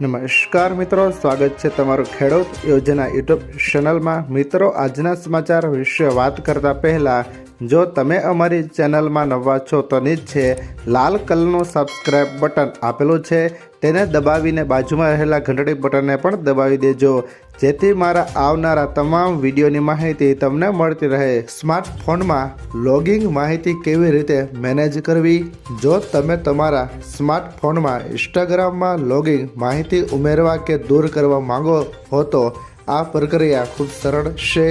નમસ્કાર મિત્રો, સ્વાગત છે તમારું ખેડૂત યોજના યુટ્યુબ ચેનલમાં. મિત્રો, આજના સમાચાર વિશે વાત કરતા પહેલાં, જો તમે અમારી ચેનલમાં નવા છો, તો નીચે લાલ કલરનું સબસ્ક્રાઇબ બટન આપેલું છે. તેને દબાવીને બાજુમાં રહેલા ઘંટડી બટનને પણ દબાવી દેજો. જેથી મારા આવનારા તમામ વિડીયોની માહિતી તમને મળતી રહે. સ્માર્ટફોનમાં લોગિંગ માહિતી કેવી રીતે મેનેજ કરવી? જો તમે તમારા સ્માર્ટફોનમાં ઇન્સ્ટાગ્રામમાં લોગિંગ માહિતી ઉમેરવા કે દૂર કરવા માંગો હો તો આ પ્રક્રિયા ખૂબ સરળ છે.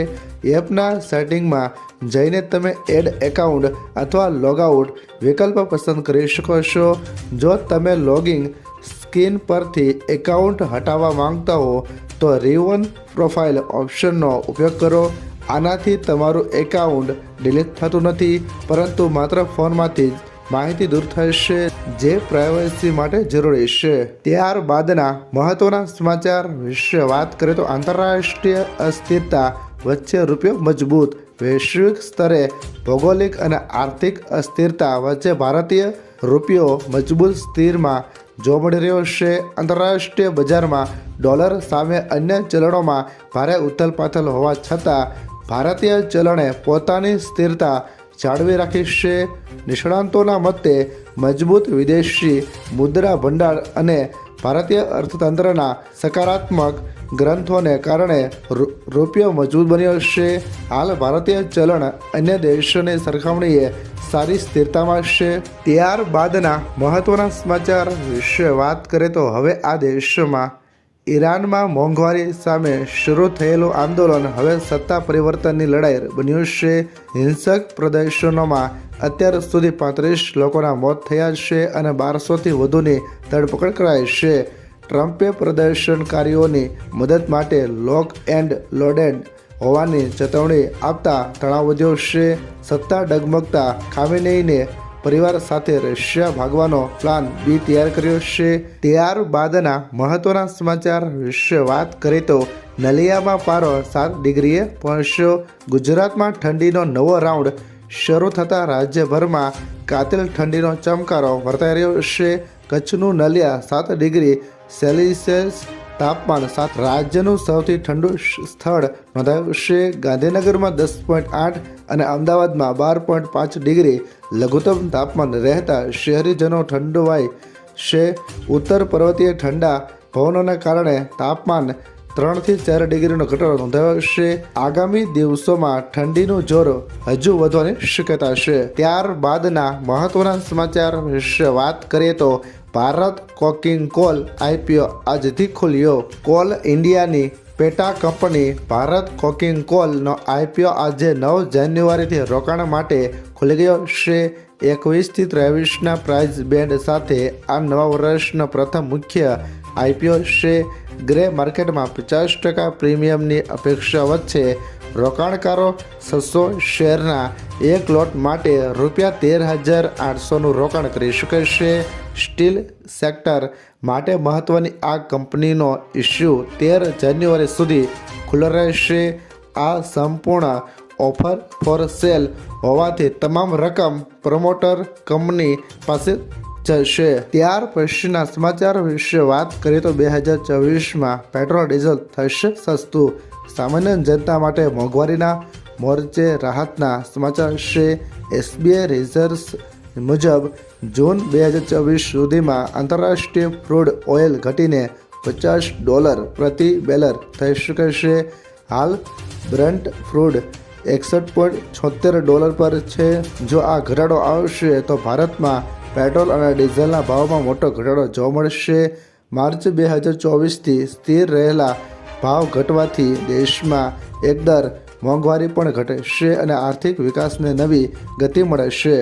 એપના સેટિંગમાં જઈને તમે એડ એકાઉન્ટ અથવા લોગઆઉટ વિકલ્પ પસંદ કરી શકો છો. જો તમે લોગિંગ સ્ક્રીન પરથી એકાઉન્ટ હટાવવા માંગતા હો, તો રિવન પ્રોફાઇલ ઓપ્શનનો ઉપયોગ કરો. આનાથી તમારું એકાઉન્ટ ડિલીટ થતું નથી, પરંતુ માત્ર ફોનમાંથી જ માહિતી દૂર થશે, જે પ્રાઇવસી માટે જરૂરી છે. ત્યારબાદના મહત્વના સમાચાર વિશે વાત કરીએ તો આંતરરાષ્ટ્રીય અસ્થિરતા વચ્ચે રૂપિયો મજબૂત, વૈશ્વિક સ્તરે ભૌગોલિક અને આર્થિક અસ્થિરતા વચ્ચે ભારતીય રૂપિયો મજબૂત સ્થિરમાં જોવા મળી રહ્યો છે આંતરરાષ્ટ્રીય બજારમાં, ડોલર સામે અન્ય ચલણોમાં ભારે ઉથલપાથલ હોવા છતાં, ભારતીય ચલણે પોતાની સ્થિરતા જાળવી રાખી છે. નિષ્ણાંતોના મતે, મજબૂત વિદેશી મુદ્રા ભંડાર અને ભારતીય અર્થતંત્રના સકારાત્મક ગ્રંથોને કારણે રૂપિયો મજબૂત બન્યો છે. હાલ ભારતીય ચલણ અન્ય દેશોની સરખામણીએ સારી સ્થિરતામાં છે. ત્યારબાદના મહત્વના સમાચાર વિશે વાત કરીએ તો હવે આ દેશમાં ઈરાનમાં મોંઘવારી સામે શરૂ થયેલું આંદોલન હવે સત્તા પરિવર્તનની લડાઈ બન્યું છે. હિંસક પ્રદર્શનોમાં અત્યાર સુધી પાંત્રીસ લોકોના મોત થયા છે અને બારસોથી વધુની ધરપકડ કરાઈ છે. ટ્રમ્પે પ્રદર્શનકારીઓની મદદ માટે લોક એન્ડ લોડેડ હોવાની ચેતવણી આપતા તણાવ વધ્યો છે. સત્તા ડગમગતા ખામેનેઈને પરિવાર સાથે રશિયા ભાગવાનો પ્લાન બી તૈયાર કર્યો છે. ત્યારબાદના મહત્વના સમાચાર વિશે વાત કરીએ તો નલિયામાં પારો સાત ડિગ્રીએ પહોંચ્યો. ગુજરાતમાં ઠંડીનો નવો રાઉન્ડ શરૂ થતાં રાજ્યભરમાં કાતિલ ઠંડીનો ચમકારો વર્તાઈ રહ્યો છે. કચ્છનું નલિયા સાત ડિગ્રી સેલ્સિયસ તાપમાન સાત રાજ્યનું સૌથી ઠંડુ સ્થળ નોંધાયું છે. ગાંધીનગરમાં દસ પોઈન્ટ આઠ અને અમદાવાદમાં બાર પોઈન્ટ પાંચ ડિગ્રી લઘુત્તમ તાપમાન રહેતા શહેરીજનો ઠંડવાય છે. ઉત્તર પર્વતીય ઠંડા પવનોના કારણે તાપમાન ત્રણથી ચાર ડિગ્રીનો ઘટાડો નોંધાયો છે. આગામી દિવસોમાં ઠંડીનું જોર હજુ વધવાની શક્યતા છે. ત્યારબાદના મહત્વના સમાચાર વિશે વાત કરીએ તો ભારત કોકિંગ કોલ આઈપીઓ આજથી ખુલ્યો. કોલ ઇન્ડિયાની પેટા કંપની ભારત કોકિંગ કોલનો આઈપીઓ આજે નવ જાન્યુઆરીથી રોકાણ માટે ખુલી ગયો. છે એકવીસથી ત્રેવીસના પ્રાઇઝ બેન્ડ સાથે આ નવા વર્ષનો પ્રથમ મુખ્ય આઈપીઓ છે ગ્રે માર્કેટમાં પચાસ ટકા પ્રીમિયમની અપેક્ષા વચ્ચે રોકાણકારો છસો શેરના એક લોટ માટે રૂપિયા તેર હજાર આઠસોનું રોકાણ કરી શકે છે. સ્ટીલ સેક્ટર માટે મહત્ત્વની આ કંપનીનો ઇસ્યુ તેર જાન્યુઆરી સુધી ખુલ્લો રહેશે. આ સંપૂર્ણ ઓફર ફોર સેલ હોવાથી તમામ રકમ પ્રમોટર કંપની પાસે જશે. ત્યાર પછીના સમાચાર વિશે વાત કરીએ તો બે હજાર ચોવીસમાં પેટ્રોલ, ડીઝલ થશે સસ્તું. સામાન્ય જનતા માટે મોંઘવારીના મોરચે રાહતના સમાચાર છે. એસબીઆઈ રિઝર્વ્સ મુજબ, જૂન બે હજાર ચોવીસ સુધીમાં આંતરરાષ્ટ્રીય ક્રૂડ ઓઇલ ઘટીને પચાસ ડોલર પ્રતિ બેલર થઈ શકે છે. હાલ, બ્રન્ટ ફ્રૂડ એકસઠ પોઈન્ટ છોતેર ડોલર પર છે. જો આ ઘટાડો આવશે તો ભારતમાં પેટ્રોલ અને ડીઝલના ભાવમાં મોટો ઘટાડો જોવા મળશે. માર્ચ બે હજાર ચોવીસથી સ્થિર રહેલા ભાવ ઘટવાથી દેશમાં એકદર મોંઘવારી પણ ઘટશે અને આર્થિક વિકાસને નવી ગતિ મળશે.